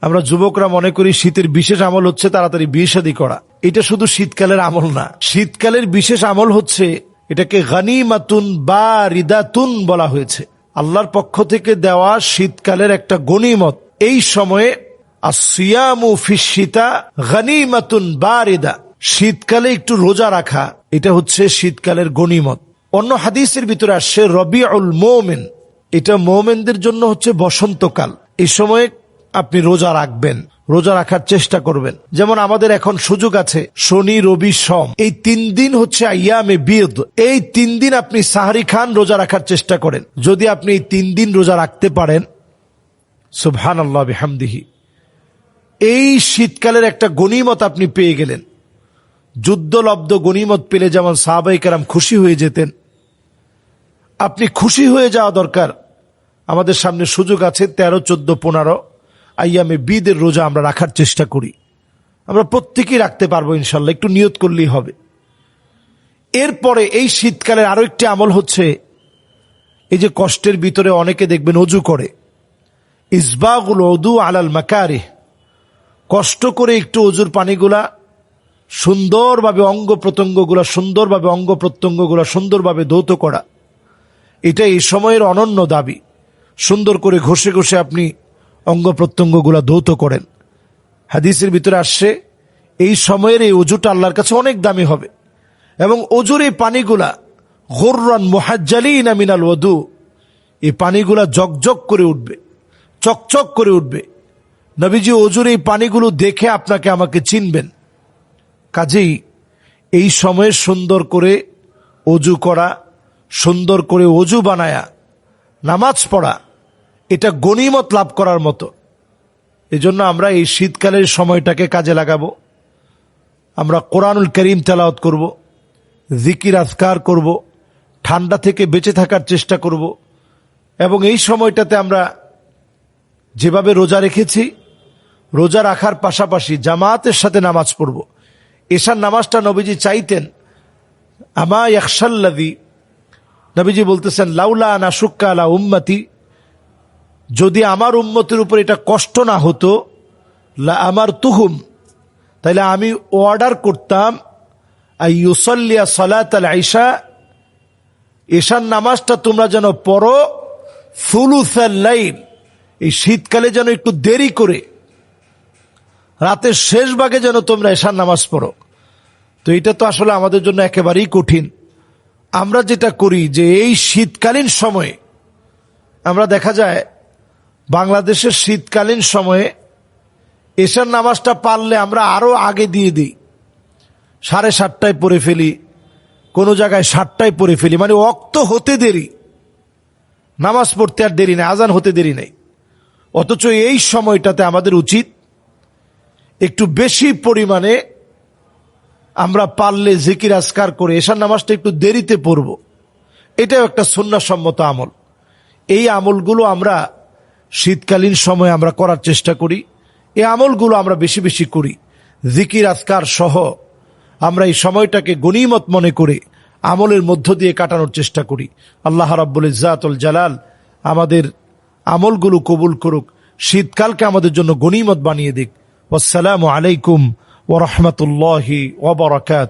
আমরা যুবকরা মনে করি শীতের বিশেষ আমল হচ্ছে তাড়াতাড়ি বিয়ে শাদী করা। এটা শুধু শীতকালের আমল না। শীতকালের বিশেষ আমল হচ্ছে এটাকে গানিমাতুন বা রিদাতুন বলা হয়েছে। আল্লাহর পক্ষ থেকে দেওয়া শীতকালের একটা গনিমত। এই সময়ে বা রিদা। শীতকালে একটু রোজা রাখা, এটা হচ্ছে শীতকালের গনিমত। অন্য হাদিসের ভিতরে আসছে মোমেন। এটা মোমেনদের জন্য হচ্ছে বসন্তকাল। এই সময়ে আপনি রোজা রাখবেন, রোজা রাখার চেষ্টা করবেন। যেমন আমাদের এখন সুযোগ আছে, শনি, রবি, সোম। এই তিন দিন হচ্ছে আয়ামে বিয়দ। এই তিন দিন আপনি সাহারি খান, রোজা রাখার চেষ্টা করেন। যদি আপনি এই তিন দিন রোজা রাখতে পারেন সুবহান আল্লাহ বিহামদিহি। এই শীতকালের একটা গনিমত আপনি পেয়ে গেলেন। যুদ্ধলব্ধ গনিমত পেলে যেমন সাহাবাই কারাম খুশি হয়ে যেতেন। আপনি খুশি হয়ে যাওয়া দরকার। আমাদের সামনে সুযোগ আছে তেরো, চোদ্দ, পনেরো। আইয়ামে বিদের রোজা আমরা রাখার চেষ্টা করি। আমরা প্রত্যেকেই রাখতে পারব ইনশাল্লাহ, একটু নিয়ত করলেই হবে। এরপরে এই শীতকালের আরও একটি আমল হচ্ছে, এই যে কষ্টের ভিতরে অনেকে দেখবেন অজু করে। ইসবাগুল অদু আলাল মাকারে কষ্ট করে একটু অজুর পানিগুলা, সুন্দরভাবে অঙ্গ প্রত্যঙ্গগুলা, সুন্দরভাবে অঙ্গ প্রত্যঙ্গগুলা সুন্দরভাবে ধৌত করা। এটা এই সময়ের অনন্য দাবি। সুন্দর করে ঘষে ঘষে আপনি অঙ্গ প্রত্যঙ্গগুলা ধৌত করেন। হাদিসের ভিতরে আসছে, এই সময়ের এই অজুটা আল্লাহর কাছে অনেক দামি হবে। এবং অজুর এই পানিগুলা গোর্রান মোহাজ্জালিন মিনাল ওদু এই পানিগুলা জকজক করে উঠবে, চকচক করে উঠবে। নবীজি অজুর এই পানিগুলো দেখে আপনাকে আমাকে চিনবেন। কাজেই এই সময়ে সুন্দর করে অজু করা, সুন্দর করে অজু বানায়া, নামাজ পড়া এটা গনিমত লাভ করার মতো। এজন্য আমরা এই শীতকালের সময়টাকে কাজে লাগাবো। আমরা কোরআনুল করিম তেলাওয়াত করব, জিকির আজকার করব, ঠান্ডা থেকে বেঁচে থাকার চেষ্টা করব এবং এই সময়টাতে আমরা যেভাবে রোজা রেখেছি, রোজা রাখার পাশাপাশি জামাতের সাথে নামাজ পড়ব। এশার নামাজটা নবীজি চাইতেন, আমা একশাল্লাদি নবীজি বলতেছেন, লাউলা না সুক্কা আলা উম্মতি যদি আমার উম্মতের উপর এটা কষ্ট না হতো আমার তুহুম তাহলে আমি অর্ডার করতাম ইউসল্লিয়া সলাত আল আইসা এশার নামাজটা তোমরা যেন পড়ো ফুলুসাল লাইন এই শীতকালে যেন একটু দেরি করে, রাতের শেষ ভাগে যেন তোমরা এশার নামাজ পড়ো। তো এটা তো আসলে আমাদের জন্য একেবারেই কঠিন। আমরা যেটা করি যে এই শীতকালীন সময়ে, আমরা দেখা যায় বাংলাদেশের শীতকালীন সময়ে এশার নামাজটা পারলে আমরা আরও আগে দিয়ে দিই। সাড়ে সাতটায় পড়ে ফেলি, কোনো জায়গায় সাতটায় পড়ে ফেলি। মানে অক্ত হতে দেরি। নামাজ পড়তে আর দেরি নেই, আজান হতে দেরি নেই। অথচ এই সময়টাতে আমাদের উচিত একটু বেশি পরিমাণে আমরা পারলে জিকির আজকার করে এশার নামাজটা একটু দেরিতে পড়ব। এটাও একটা সন্ন্যাসম্মত আমল। এই আমলগুলো আমরা শীতকালীন সময় আমরা করার চেষ্টা করি। এই আমলগুলো আমরা বেশি বেশি করি। জিকির, আজকার সহ আমরা এই সময়টাকে গনিমত মনে করে আমলের মধ্য দিয়ে কাটানোর চেষ্টা করি। আল্লাহ রাব্বুল ইজাতুল জালাল আমাদের আমলগুলো কবুল করুক। শীতকালকে আমাদের জন্য গনিমত বানিয়ে দিক। আসসালামু আলাইকুম ওরহমতুল্লাহি ওবরাকাত